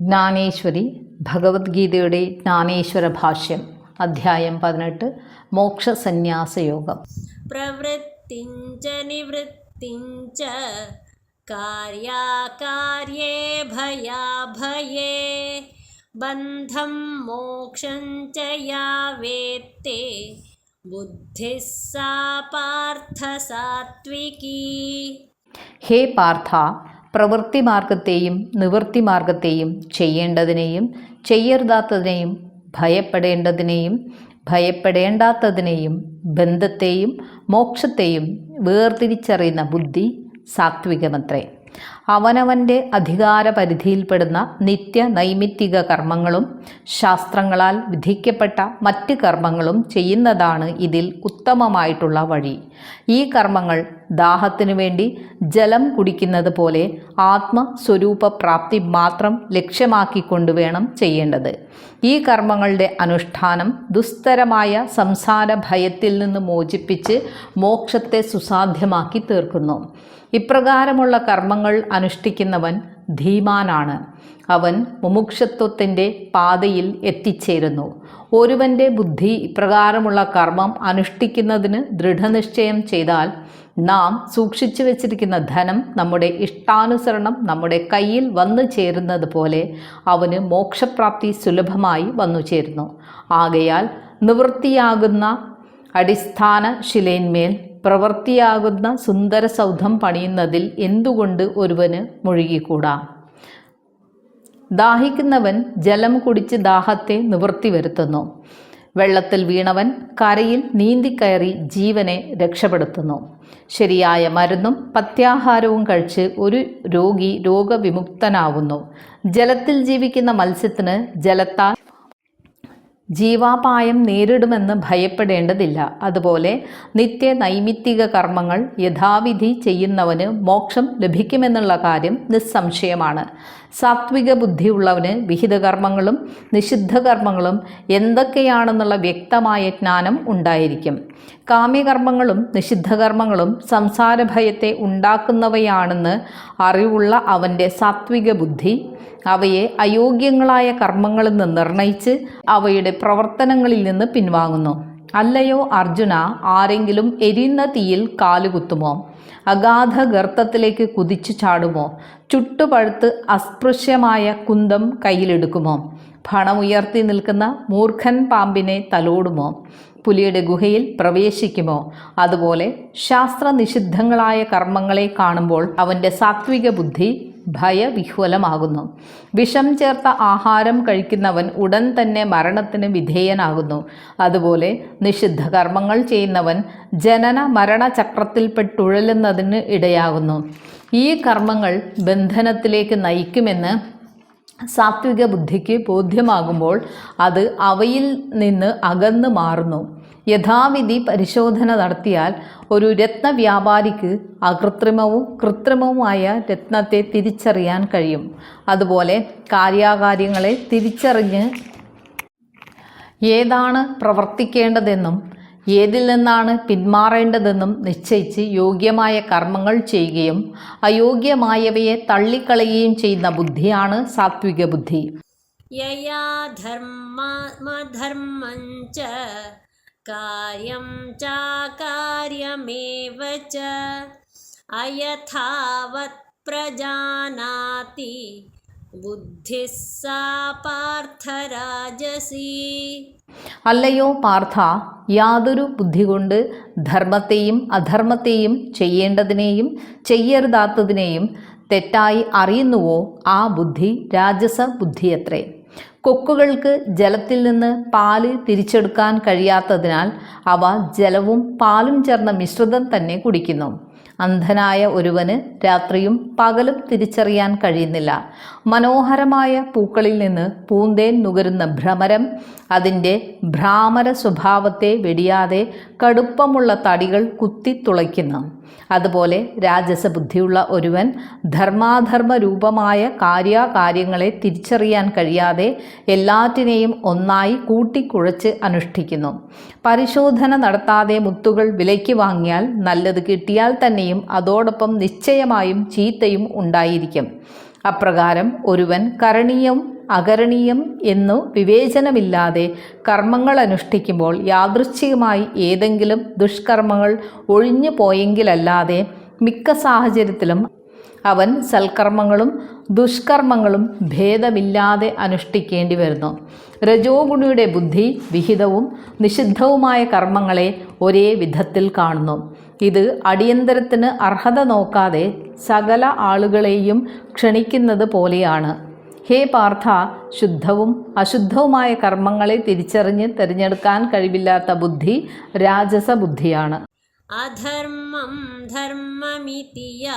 ज्ञानेश्वरी भगवद्गीत ज्ञानेश्वर भाष्यम अध्याय पद मोक्ष सन्यास योग प्रवृत्ति निवृत्ति कार्ये भया भये बंधम मोक्षं बुद्धि सात्विकी हे पार्था പ്രവൃത്തി മാർഗത്തെയും നിവൃത്തി മാർഗത്തെയും ചെയ്യേണ്ടതിനെയും ചെയ്യരുതാത്തതിനെയും ഭയപ്പെടേണ്ടതിനെയും ഭയപ്പെടേണ്ടാത്തതിനെയും ബന്ധത്തെയും മോക്ഷത്തെയും വേർതിരിച്ചറിയുന്ന ബുദ്ധി സാത്വികമത്രേ. അവനവന്റെ അധികാര പരിധിയിൽപ്പെടുന്ന നിത്യ നൈമിത്തിക കർമ്മങ്ങളും ശാസ്ത്രങ്ങളാൽ വിധിക്കപ്പെട്ട മറ്റ് കർമ്മങ്ങളും ചെയ്യുന്നതാണ് ഇതിൽ ഉത്തമമായിട്ടുള്ള വഴി. ഈ കർമ്മങ്ങൾ ദാഹത്തിനു വേണ്ടി ജലം കുടിക്കുന്നത് പോലെ ആത്മസ്വരൂപ പ്രാപ്തി മാത്രം ലക്ഷ്യമാക്കിക്കൊണ്ട് വേണം ചെയ്യേണ്ടത്. ഈ കർമ്മങ്ങളുടെ അനുഷ്ഠാനം ദുസ്തരമായ സംസാര ഭയത്തിൽ നിന്ന് മോചിപ്പിച്ച് മോക്ഷത്തെ സുസാധ്യമാക്കി തീർക്കുന്നു. ഇപ്രകാരമുള്ള കർമ്മങ്ങൾ അനുഷ്ഠിക്കുന്നവൻ ധീമാനാണ്. അവൻ മുമുക്ഷത്വത്തിന്റെ പാതയിൽ എത്തിച്ചേരുന്നു. ഒരുവന്റെ ബുദ്ധി ഇപ്രകാരമുള്ള കർമ്മം അനുഷ്ഠിക്കുന്നതിന് ദൃഢനിശ്ചയം ചെയ്താൽ നാം സൂക്ഷിച്ചു വച്ചിരിക്കുന്ന ധനം നമ്മുടെ ഇഷ്ടാനുസരണം നമ്മുടെ കയ്യിൽ വന്നു ചേരുന്നത് പോലെ അവന് മോക്ഷപ്രാപ്തി സുലഭമായി വന്നു ചേരുന്നു. ആകയാൽ നിവൃത്തിയാകുന്ന അടിസ്ഥാന ശിലയിന്മേൽ പ്രവൃത്തിയാകുന്ന സുന്ദര സൗധം പണിയുന്നതിൽ എന്തുകൊണ്ട് ഒരുവന് മുഴുകിക്കൂടാ? ദാഹിക്കുന്നവൻ ജലം കുടിച്ച് ദാഹത്തെ നിവൃത്തി വരുത്തുന്നു വെള്ളത്തിൽ വീണവൻ കരയിൽ നീന്തിക്കയറി ജീവനെ രക്ഷപ്പെടുത്തുന്നു. ശരിയായ മരുന്നും പത്യാഹാരവും കഴിച്ച് ഒരു രോഗി രോഗവിമുക്തനാവുന്നു. ജലത്തിൽ ജീവിക്കുന്ന മത്സ്യത്തിന് ജലത്താൽ ജീവാപായം നേരിടുമെന്ന് ഭയപ്പെടേണ്ടതില്ല. അതുപോലെ നിത്യ നൈമിത്തിക കർമ്മങ്ങൾ യഥാവിധി ചെയ്യുന്നവന് മോക്ഷം ലഭിക്കുമെന്നുള്ള കാര്യം നിസ്സംശയമാണ്. സാത്വിക ബുദ്ധിയുള്ളവന് വിഹിതകർമ്മങ്ങളും നിഷിദ്ധകർമ്മങ്ങളും എന്തൊക്കെയാണെന്നുള്ള വ്യക്തമായ ജ്ഞാനം ഉണ്ടായിരിക്കും. കാമ്യകർമ്മങ്ങളും നിഷിദ്ധകർമ്മങ്ങളും സംസാരഭയത്തെ ഉണ്ടാക്കുന്നവയാണെന്ന് അറിവുള്ള അവന്റെ സാത്വിക ബുദ്ധി അവയെ അയോഗ്യങ്ങളായ കർമ്മങ്ങളിൽ നിന്ന് നിർണയിച്ച് അവയുടെ പ്രവർത്തനങ്ങളിൽ നിന്ന് പിൻവാങ്ങുന്നു. അല്ലയോ അർജുന ആരെങ്കിലും എരിയുന്ന തീയിൽ കാലുകുത്തുമോ? അഗാധ ഗർത്തത്തിലേക്ക് കുതിച്ചു ചാടുമോ? ചുട്ടുപഴുത്ത് അസ്പൃശ്യമായ കുന്തം കയ്യിലെടുക്കുമോ? ഭണമുയർത്തി നിൽക്കുന്ന മൂർഖൻ പാമ്പിനെ തലോടുമോ? പുലിയുടെ ഗുഹയിൽ പ്രവേശിക്കുമോ? അതുപോലെ ശാസ്ത്രനിഷിദ്ധങ്ങളായ കർമ്മങ്ങളെ കാണുമ്പോൾ അവന്റെ സാത്വിക ബുദ്ധി ഭയവിഹ്വലമാകുന്നു. വിഷം ചേർത്ത ആഹാരം കഴിക്കുന്നവൻ ഉടൻ തന്നെ മരണത്തിന് വിധേയനാകുന്നു. അതുപോലെ നിഷിദ്ധ കർമ്മങ്ങൾ ചെയ്യുന്നവൻ ജനന മരണ ചക്രത്തിൽപ്പെട്ടുഴലുന്നതിന് ഇടയാകുന്നു. ഈ കർമ്മങ്ങൾ ബന്ധനത്തിലേക്ക് നയിക്കുമെന്ന് സാത്വിക ബുദ്ധിക്ക് ബോധ്യമാകുമ്പോൾ അത് അവയിൽ നിന്ന് അകന്നു മാറുന്നു. യഥാവിധി പരിശോധന നടത്തിയാൽ ഒരു രത്ന വ്യാപാരിക്ക് അകൃത്രിമവും കൃത്രിമവുമായ രത്നത്തെ തിരിച്ചറിയാൻ കഴിയും. അതുപോലെ കാര്യാകാര്യങ്ങളെ തിരിച്ചറിഞ്ഞ് ഏതാണ് പ്രവർത്തിക്കേണ്ടതെന്നും ഏതിൽ നിന്നാണ് പിന്മാറേണ്ടതെന്നും നിശ്ചയിച്ച് യോഗ്യമായ കർമ്മങ്ങൾ ചെയ്യുകയും അയോഗ്യമായവയെ തള്ളിക്കളയുകയും ചെയ്യുന്ന ബുദ്ധിയാണ് സാത്വിക ബുദ്ധി ധർമ്മ कार्यं चाकार्यमेव च अयथावत् प्रजानाति बुद्धिः सा पार्थराजसी അല്ലയോ പാർത്ഥ യാതൊരു ബുദ്ധി കൊണ്ട് ധർമ്മത്തെയും അധർമ്മത്തെയും ചെയ്യേണ്ടതിനെയും ചെയ്യരുതാത്തതിനെയും തെറ്റായി അറിയുന്നുവോ ആ ബുദ്ധി രാജസ ബുദ്ധിയത്രേ കൊക്കുകൾക്ക് ജലത്തിൽ നിന്ന് പാൽ തിരിച്ചെടുക്കാൻ കഴിയാത്തതിനാൽ അവ ജലവും പാലും ചേർന്ന മിശ്രിതം തന്നെ കുടിക്കുന്നു. അന്ധനായ ഒരുവന് രാത്രിയും പകലും തിരിച്ചറിയാൻ കഴിയുന്നില്ല. മനോഹരമായ പൂക്കളിൽ നിന്ന് പൂന്തേൻ നുകരുന്ന ഭ്രമരം അതിന്റെ ഭ്രാമര സ്വഭാവത്തെ വെടിയാതെ കടുപ്പമുള്ള തടികൾ കുത്തി തുളയ്ക്കുന്നു. അതുപോലെ രാജസബുദ്ധിയുള്ള ഒരുവൻ ധർമാധർമ്മ രൂപമായ കാര്യാകാര്യങ്ങളെ തിരിച്ചറിയാൻ കഴിയാതെ എല്ലാറ്റിനെയും ഒന്നായി കൂട്ടിക്കുഴച്ച് അനുഷ്ഠിക്കുന്നു. പരിശോധന നടത്താതെ മുത്തുകൾ വിലയ്ക്ക് വാങ്ങിയാൽ നല്ലത് കിട്ടിയാൽ തന്നെയും അതോടൊപ്പം നിശ്ചയമായും ചീത്തയും ഉണ്ടായിരിക്കും. അപ്രകാരം ഒരുവൻ കരണീയം അകരണീയം എന്നു വിവേചനമില്ലാതെ കർമ്മങ്ങൾ അനുഷ്ഠിക്കുമ്പോൾ യാദൃച്ഛികമായി ഏതെങ്കിലും ദുഷ്കർമ്മങ്ങൾ ഒഴിഞ്ഞു പോയെങ്കിലല്ലാതെ മിക്ക സാഹചര്യത്തിലും അവൻ സൽക്കർമ്മങ്ങളും ദുഷ്കർമ്മങ്ങളും ഭേദമില്ലാതെ അനുഷ്ഠിക്കേണ്ടി വരുന്നു. രജോഗുണിയുടെ ബുദ്ധി വിഹിതവും നിഷിദ്ധവുമായ കർമ്മങ്ങളെ ഒരേ വിധത്തിൽ കാണുന്നു. ഇത് അടിയന്തരത്തിന് അർഹത നോക്കാതെ സകല ആളുകളെയും ക്ഷണിക്കുന്നത് പോലെയാണ്. ഹേ പാർത്ഥ ശുദ്ധവും അശുദ്ധവുമായ കർമ്മങ്ങളെ തിരിച്ചറിഞ്ഞ് തിരഞ്ഞെടുക്കാൻ കഴിവില്ലാത്ത ബുദ്ധി രാജസ ബുദ്ധിയാണ്. അധർമ്മം ധർമ്മമിതിയ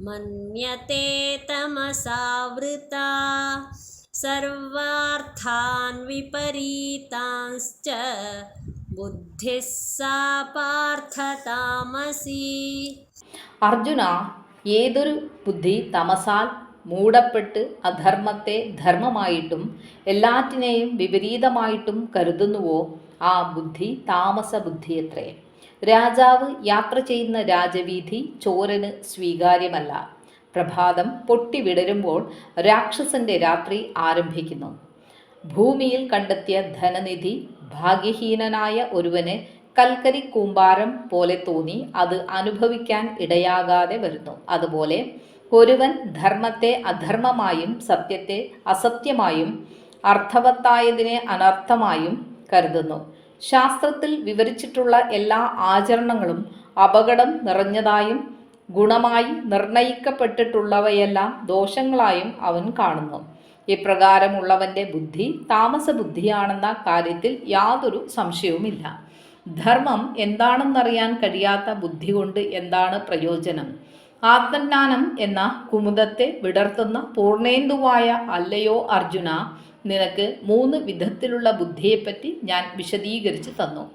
മന്യത്തെ തമസാവൃത. सर्वार्थान् विपरीतांश्च बुद्धिः सा पार्थतामसी അർജുന ഏതൊരു ബുദ്ധി തമസാൽ മൂടപ്പെട്ട് അധർമ്മത്തെ ധർമ്മമായിട്ടും എല്ലാറ്റിനെയും വിപരീതമായിട്ടും കരുതുന്നുവോ ആ ബുദ്ധി താമസ ബുദ്ധിയത്രേ രാജാവ് യാത്ര ചെയ്യുന്ന രാജവീഥി ചോരന് സ്വീകാര്യമല്ല പ്രഭാതം പൊട്ടി വിടരുമ്പോൾ രാക്ഷസന്റെ രാത്രി ആരംഭിക്കുന്നു. ഭൂമിയിൽ കണ്ടെത്തിയ ധനനിധി ഭാഗ്യഹീനനായ ഒരുവന് കൽക്കരി കൂമ്പാരം പോലെ തോന്നി അത് അനുഭവിക്കാൻ ഇടയാകാതെ വരുന്നു. അതുപോലെ ഒരുവൻ ധർമ്മത്തെ അധർമ്മമായും സത്യത്തെ അസത്യമായും അർത്ഥവത്തായതിനെ അനർത്ഥമായും കരുതുന്നു. ശാസ്ത്രത്തിൽ വിവരിച്ചിട്ടുള്ള എല്ലാ ആചരണങ്ങളും അപകടം നിറഞ്ഞതായും ഗുണമായി നിർണയിക്കപ്പെട്ടിട്ടുള്ളവയെല്ലാം ദോഷങ്ങളായും അവൻ കാണുന്നു. ഇപ്രകാരമുള്ളവന്റെ ബുദ്ധി താമസ ബുദ്ധിയാണെന്ന കാര്യത്തിൽ യാതൊരു സംശയവുമില്ല. ധർമ്മം എന്താണെന്നറിയാൻ കഴിയാത്ത ബുദ്ധി കൊണ്ട് എന്താണ് പ്രയോജനം? ആത്മജ്ഞാനം എന്ന കുമുദത്തെ വിടർത്തുന്ന പൂർണേന്ദുവായ അല്ലയോ അർജുന നിനക്ക് മൂന്ന് വിധത്തിലുള്ള ബുദ്ധിയെപ്പറ്റി ഞാൻ വിശദീകരിച്ചു തന്നു.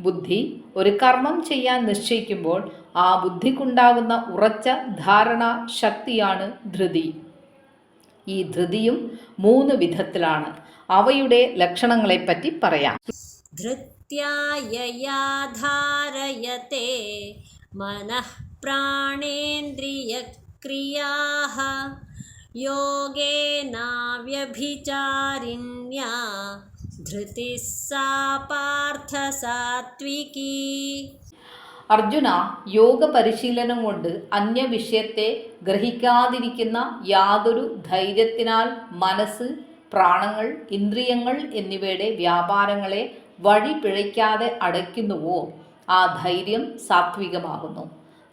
ബുദ്ധി ഒരു കർമ്മം ചെയ്യാൻ നിശ്ചയിക്കുമ്പോൾ ആ ബുദ്ധിക്കുണ്ടാകുന്ന ഉറച്ച ധാരണ ശക്തിയാണ് ധൃതി ഈ ധൃതിയും മൂന്ന് വിധത്തിലാണ് അവയുടെ ലക്ഷണങ്ങളെപ്പറ്റി പറയാം धृत्या यया धारयते मनः प्राणेन्द्रियक्रियाः योगेनाव्यभिचारिण्या धृतिः सा पार्थसात्विकी അർജുന യോഗ പരിശീലനം കൊണ്ട് അന്യവിഷയത്തെ ഗ്രഹിക്കാതിരിക്കുന്ന യാതൊരു ധൈര്യത്തിനാൽ മനസ്സ് പ്രാണങ്ങൾ ഇന്ദ്രിയങ്ങൾ എന്നിവയുടെ വ്യാപാരങ്ങളെ വഴി പിഴയ്ക്കാതെ അടയ്ക്കുന്നുവോ? ആ ധൈര്യം സാത്വികമാകുന്നു.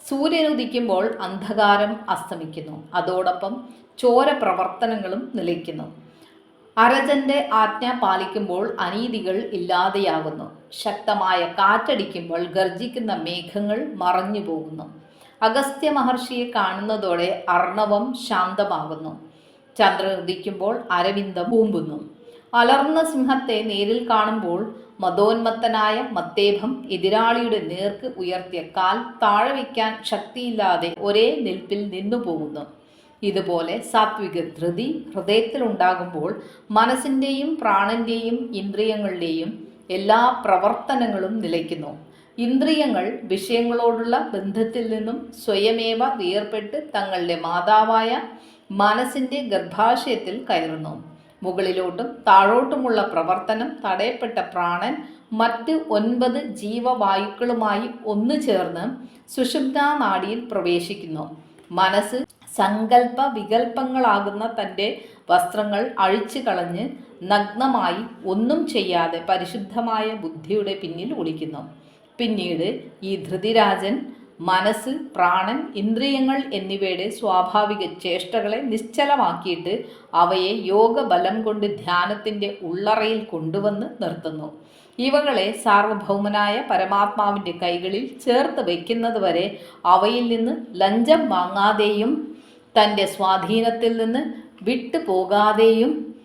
സൂര്യൻ ഉദിക്കുമ്പോൾ അന്ധകാരം അസ്തമിക്കുന്നു. അതോടൊപ്പം ചോര പ്രവർത്തനങ്ങളും നിലയ്ക്കുന്നു. അരജന്റെ ആജ്ഞ പാലിക്കുമ്പോൾ അനീതികൾ ഇല്ലാതെയാകുന്നു. ശക്തമായ കാറ്റടിക്കുമ്പോൾ ഗർജിക്കുന്ന മേഘങ്ങൾ മറഞ്ഞു പോകുന്നു അഗസ്ത്യ മഹർഷിയെ കാണുന്നതോടെ അർണവം ശാന്തമാകുന്നു. ചന്ദ്രൻ ഉദിക്കുമ്പോൾ അരവിന്ദം പൂമ്പുന്നു അലർന്ന സിംഹത്തെ നേരിൽ കാണുമ്പോൾ മതോന്മത്തനായ മത്തേഭം എതിരാളിയുടെ നേർക്ക് ഉയർത്തിയ കാൽ താഴെ വയ്ക്കാൻ ശക്തിയില്ലാതെ ഒരേ നിൽപ്പിൽ നിന്നു പോകുന്നു ഇതുപോലെ സാത്വിക ധൃതി ഹൃദയത്തിലുണ്ടാകുമ്പോൾ മനസ്സിന്റെയും പ്രാണന്റെയും ഇന്ദ്രിയങ്ങളുടെയും എല്ലാ പ്രവർത്തനങ്ങളും നിലയ്ക്കുന്നു. ഇന്ദ്രിയങ്ങൾ വിഷയങ്ങളോടുള്ള ബന്ധത്തിൽ നിന്നും സ്വയമേവ വേർപെട്ട് തങ്ങളുടെ മാതാവായ മനസ്സിന്റെ ഗർഭാശയത്തിൽ കയറുന്നു. മുകളിലോട്ടും താഴോട്ടുമുള്ള പ്രവർത്തനം തടയപ്പെട്ട പ്രാണൻ മറ്റ് ഒൻപത് ജീവവായുക്കളുമായി ഒന്നു ചേർന്ന് സുഷുപ്നാ നാടിയിൽ പ്രവേശിക്കുന്നു. മനസ്സ് സങ്കല്പ വികൽപ്പങ്ങളാകുന്ന തന്റെ വസ്ത്രങ്ങൾ അഴിച്ചു കളഞ്ഞ് നഗ്നമായി ഒന്നും ചെയ്യാതെ പരിശുദ്ധമായ ബുദ്ധിയുടെ പിന്നിൽ ഒളിക്കുന്നു. പിന്നീട് ഈ ധൃതിരാജൻ മനസ്സ് പ്രാണൻ ഇന്ദ്രിയങ്ങൾ എന്നിവയുടെ സ്വാഭാവിക ചേഷ്ടകളെ നിശ്ചലമാക്കിയിട്ട് അവയെ യോഗബലം കൊണ്ട് ധ്യാനത്തിന്റെ ഉള്ളറയിൽ കൊണ്ടുവന്ന് നിർത്തുന്നു. ഇവകളെ സാർവഭൗമനായ പരമാത്മാവിന്റെ കൈകളിൽ ചേർത്ത് വയ്ക്കുന്നത് വരെ അവയിൽ നിന്ന് ലഞ്ചം വാങ്ങാതെയും തന്റെ സ്വാധീനത്തിൽ നിന്ന് വിട്ടു പോകാതെയും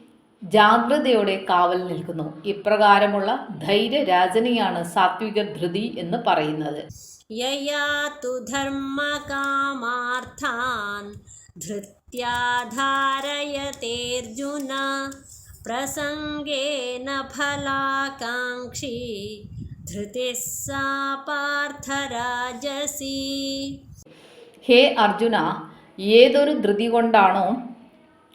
ജാഗ്രതയോടെ കാവൽ നിൽക്കുന്നു. ഇപ്രകാരമുള്ള ധൈര്യരാജനെയാണ് സാത്വിക ധൃതി എന്ന് പറയുന്നത്. യയാതു ധർമ്മകാമാർത്ഥാൻ ധൃത്യാധാരയതേർജുന പ്രസംഗേന ഫലാകാംക്ഷി ധൃതിസ്സാ പാർത്ഥരാജസി. ഹേ അർജുന ഏതൊരു ധൃതി കൊണ്ടാണോ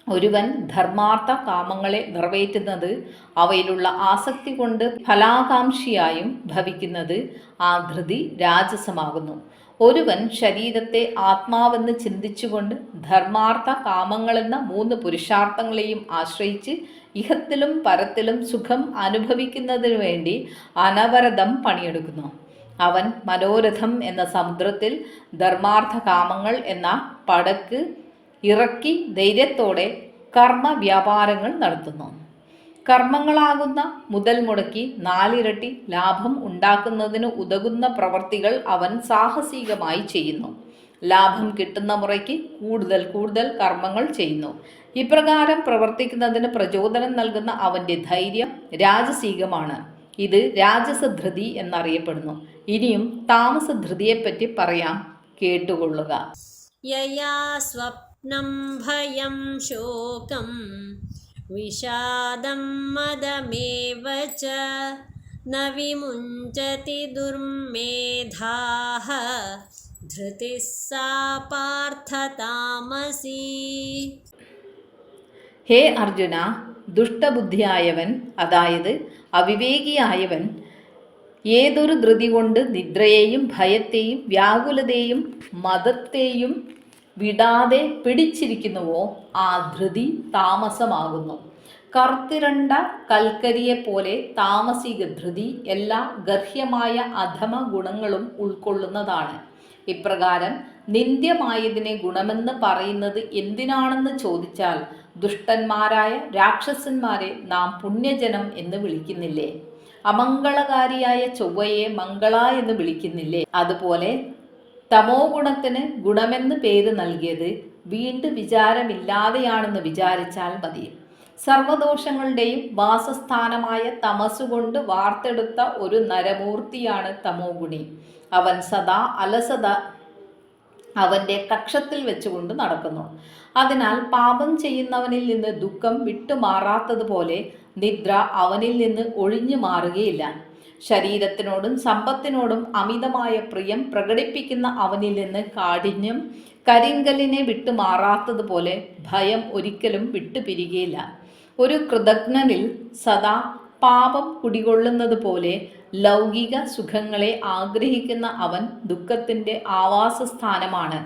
ഒരുവൻ ധർമാർത്ഥ കാമങ്ങളെ നിറവേറ്റുന്നത് അവയിലുള്ള ആസക്തി കൊണ്ട് ഫലാകാംക്ഷിയായും ഭവിക്കുന്നത് ആ ധൃതി രാജസമാകുന്നു. ഒരുവൻ ശരീരത്തെ ആത്മാവെന്ന് ചിന്തിച്ചുകൊണ്ട് ധർമാർത്ഥ കാമങ്ങളെന്ന മൂന്ന് പുരുഷാർത്ഥങ്ങളെയും ആശ്രയിച്ച് ഇഹത്തിലും പരത്തിലും സുഖം അനുഭവിക്കുന്നതിനു വേണ്ടി അനവരതം പണിയെടുക്കുന്നു. അവൻ മനോരഥം എന്ന സമുദ്രത്തിൽ ധർമാർത്ഥ കാമങ്ങൾ എന്ന പടക്ക് ഇറക്കി ധൈര്യത്തോടെ കർമ്മ വ്യാപാരങ്ങൾ നടത്തുന്നു. കർമ്മങ്ങളാകുന്ന മുതൽ മുടക്കി നാലിരട്ടി ലാഭം ഉണ്ടാക്കുന്നതിന് ഉതകുന്ന പ്രവർത്തികൾ അവൻ സാഹസികമായി ചെയ്യുന്നു. ലാഭം കിട്ടുന്ന മുറയ്ക്ക് കൂടുതൽ കൂടുതൽ കർമ്മങ്ങൾ ചെയ്യുന്നു. ഇപ്രകാരം പ്രവർത്തിക്കുന്നതിന് പ്രചോദനം നൽകുന്ന അവന്റെ ധൈര്യം രാജസീകമാണ്. ഇത് രാജസധൃതി എന്നറിയപ്പെടുന്നു. ഇനിയും താമസധൃതിയെപ്പറ്റി പറയാം. കേട്ടുകൊള്ളുക. यया स्वप्नं भयं शोकं विषादं मदमेव च न विमुञ्चति दुर्मेधाः धृतिः सा पार्थतामसी ഹേ അർജുന ദുഷ്ടബുദ്ധിയായവൻ അതായത് അവിവേകിയായവൻ ഏതൊരു ധൃതി കൊണ്ട് നിദ്രയെയും ഭയത്തെയും വ്യാകുലതയും മതത്തെയും വിടാതെ പിടിച്ചിരിക്കുന്നുവോ ആ ധൃതി താമസമാകുന്നു. കർത്തിരണ്ട കൽക്കരിയെ പോലെ താമസിക ധൃതി എല്ലാ ഗർഹ്യമായ അധമ ഗുണങ്ങളും ഉൾക്കൊള്ളുന്നതാണ്. ഇപ്രകാരം നിന്ദ്യമായതിനെ ഗുണമെന്ന് പറയുന്നത് എന്തിനാണെന്ന് ചോദിച്ചാൽ ദുഷ്ടന്മാരായ രാക്ഷസന്മാരെ നാം പുണ്യജനം എന്ന് വിളിക്കുന്നില്ലേ? അമംഗളകാരിയായ ചൊവ്വയെ മംഗള എന്ന് വിളിക്കുന്നില്ലേ? അതുപോലെ തമോ ഗുണത്തിന് ഗുണമെന്ന് പേര് നൽകിയത് വീണ്ടും വിചാരമില്ലാതെയാണെന്ന് വിചാരിച്ചാൽ മതി. സർവദോഷങ്ങളുടെയും വാസസ്ഥാനമായ തമസുകൊണ്ട് വാർത്തെടുത്ത ഒരു നരമൂർത്തിയാണ് തമോ ഗുണി. അവൻ സദാ അലസത അവന്റെ കക്ഷത്തിൽ വെച്ചുകൊണ്ട് നടക്കുന്നു. അതിനാൽ പാപം ചെയ്യുന്നവനിൽ നിന്ന് ദുഃഖം വിട്ടുമാറാത്തതുപോലെ നിദ്ര അവനിൽ നിന്ന് ഒഴിഞ്ഞു മാറുകയില്ല. ശരീരത്തിനോടും സമ്പത്തിനോടും അമിതമായ പ്രിയം പ്രകടിപ്പിക്കുന്ന അവനിൽ നിന്ന് കാഠിന്യം കരിങ്കലിനെ വിട്ടുമാറാത്തതുപോലെ ഭയം ഒരിക്കലും വിട്ടുപിരികയില്ല ഒരു കൃതജ്ഞനിൽ സദാ പാപം കുടികൊള്ളുന്നത് പോലെ ലൗകിക സുഖങ്ങളെ ആഗ്രഹിക്കുന്ന അവൻ ദുഃഖത്തിന്റെ ആവാസസ്ഥാനമാണ്.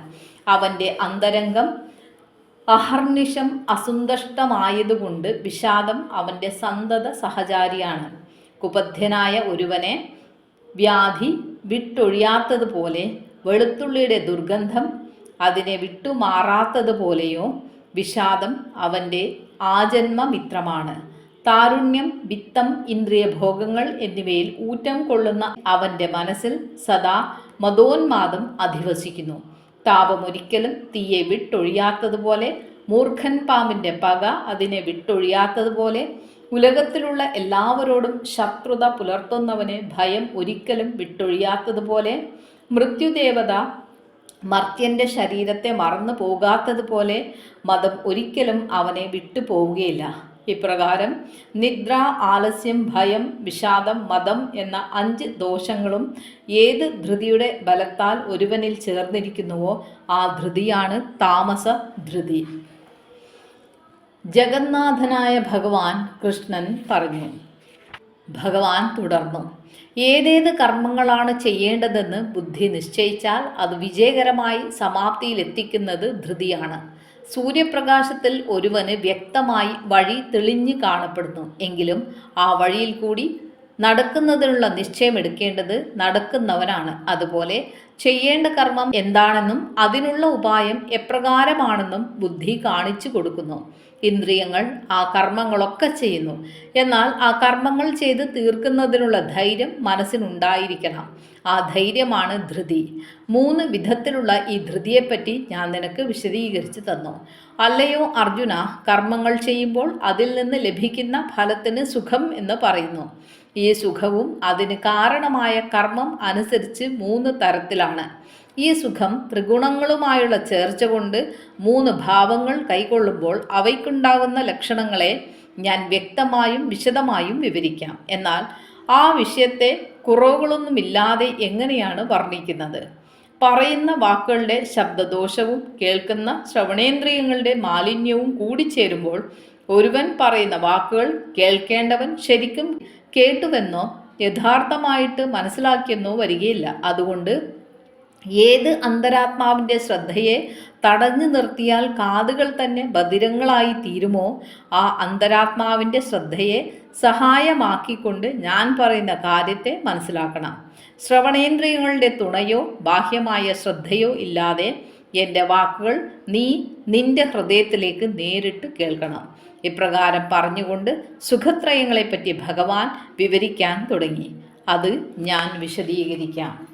അവന്റെ അന്തരംഗം അഹർനിഷം അസുന്തഷ്ടമായതുകൊണ്ട് വിഷാദം അവന്റെ സന്തത സഹചാരിയാണ്. കുപഥ്യനായ ഒരുവനെ വ്യാധി വിട്ടൊഴിയാത്തതുപോലെ വെളുത്തുള്ളിയുടെ ദുർഗന്ധം അതിനെ വിട്ടുമാറാത്തതുപോലെയോ വിഷാദം അവന്റെ ആജന്മമിത്രമാണ്. താരുണ്യം വിത്തം ഇന്ദ്രിയഭോഗങ്ങൾ എന്നിവയിൽ ഊറ്റം കൊള്ളുന്ന അവന്റെ മനസ്സിൽ സദാ മതോന്മാദം അധിവസിക്കുന്നു. താപമൊരിക്കലും തീയെ വിട്ടൊഴിയാത്തതുപോലെ മൂർഖൻ പാമ്പിന്റെ പക അതിനെ വിട്ടൊഴിയാത്തതുപോലെ ഉലകത്തിലുള്ള എല്ലാവരോടും ശത്രുത പുലർത്തുന്നവന് ഭയം ഒരിക്കലും വിട്ടൊഴിയാത്തതുപോലെ മൃത്യുദേവത മർത്യന്റെ ശരീരത്തെ മറന്നു പോകാത്തതുപോലെ മതം ഒരിക്കലും അവനെ വിട്ടുപോവുകയില്ല. ഇപ്രകാരം നിദ്ര ആലസ്യം ഭയം വിഷാദം മതം എന്ന അഞ്ച് ദോഷങ്ങളും ഏത് ധൃതിയുടെ ബലത്താൽ ഒരുവനിൽ ചേർന്നിരിക്കുന്നുവോ ആ ധൃതിയാണ് താമസ ധൃതി ജഗന്നാഥനായ ഭഗവാൻ കൃഷ്ണൻ പറഞ്ഞു. ഭഗവാൻ തുടർന്നു. ഏതേത് കർമ്മങ്ങളാണ് ചെയ്യേണ്ടതെന്ന് ബുദ്ധി നിശ്ചയിച്ചാൽ അത് വിജയകരമായി സമാപ്തിയിലെത്തിക്കുന്നത് ധൃതിയാണ്. സൂര്യപ്രകാശത്തിൽ ഒരുവന് വ്യക്തമായി വഴി തെളിഞ്ഞു കാണപ്പെടുന്നു. എങ്കിലും ആ വഴിയിൽ കൂടി നടക്കുന്നതിനുള്ള നിശ്ചയം എടുക്കേണ്ടത് നടക്കുന്നവനാണ് അതുപോലെ ചെയ്യേണ്ട കർമ്മം എന്താണെന്നും അതിനുള്ള ഉപായം എപ്രകാരമാണെന്നും ബുദ്ധി കാണിച്ചു കൊടുക്കുന്നു. ഇന്ദ്രിയങ്ങൾ ആ കർമ്മങ്ങളൊക്കെ ചെയ്യുന്നു. എന്നാൽ ആ കർമ്മങ്ങൾ ചെയ്ത് തീർക്കുന്നതിനുള്ള ധൈര്യം മനസ്സിനുണ്ടായിരിക്കണം. ആ ധൈര്യമാണ് ധൃതി. മൂന്ന് വിധത്തിലുള്ള ഈ ധൃതിയെപ്പറ്റി ഞാൻ നിനക്ക് വിശദീകരിച്ചു തന്നു. അല്ലയോ അർജുന കർമ്മങ്ങൾ ചെയ്യുമ്പോൾ അതിൽ നിന്ന് ലഭിക്കുന്ന ഫലത്തിന് സുഖം എന്ന് പറയുന്നു. ഈ സുഖവും അതിന് കാരണമായ കർമ്മം അനുസരിച്ച് മൂന്ന് തരത്തിലാണ്. ഈ സുഖം ത്രിഗുണങ്ങളുമായുള്ള ചേർച്ച കൊണ്ട് മൂന്ന് ഭാവങ്ങൾ കൈക്കൊള്ളുമ്പോൾ അവയ്ക്കുണ്ടാകുന്ന ലക്ഷണങ്ങളെ ഞാൻ വ്യക്തമായും വിശദമായും വിവരിക്കാം. എന്നാൽ ആ വിഷയത്തെ കുറവുകളൊന്നുമില്ലാതെ എങ്ങനെയാണ് വർണിക്കുന്നത്? പറയുന്ന വാക്കുകളുടെ ശബ്ദദോഷവും കേൾക്കുന്ന ശ്രവണേന്ദ്രിയങ്ങളുടെ മാലിന്യവും കൂടിച്ചേരുമ്പോൾ ഒരുവൻ പറയുന്ന വാക്കുകൾ കേൾക്കേണ്ടവൻ ശരിക്കും കേട്ടുവെന്നോ യഥാർത്ഥമായിട്ട് മനസ്സിലാക്കിയെന്നോ വരികയില്ല. അതുകൊണ്ട് ഏത് അന്തരാത്മാവിന്റെ ശ്രദ്ധയെ തടഞ്ഞു നിർത്തിയാൽ കാതുകൾ തന്നെ ബധിരങ്ങളായി തീരുമോ? ആ അന്തരാത്മാവിന്റെ ശ്രദ്ധയെ സഹായമാക്കിക്കൊണ്ട് ഞാൻ പറയുന്ന കാര്യത്തെ മനസ്സിലാക്കണം. ശ്രവണേന്ദ്രിയങ്ങളുടെ തുണയോ ബാഹ്യമായ ശ്രദ്ധയോ ഇല്ലാതെ എന്റെ വാക്കുകൾ നീ നിന്റെ ഹൃദയത്തിലേക്ക് നേരിട്ട് കേൾക്കണം. ഇപ്രകാരം പറഞ്ഞുകൊണ്ട് സുഖത്രയങ്ങളെപ്പറ്റി ഭഗവാൻ വിവരിക്കാൻ തുടങ്ങി. അത് ഞാൻ വിശദീകരിക്കാം.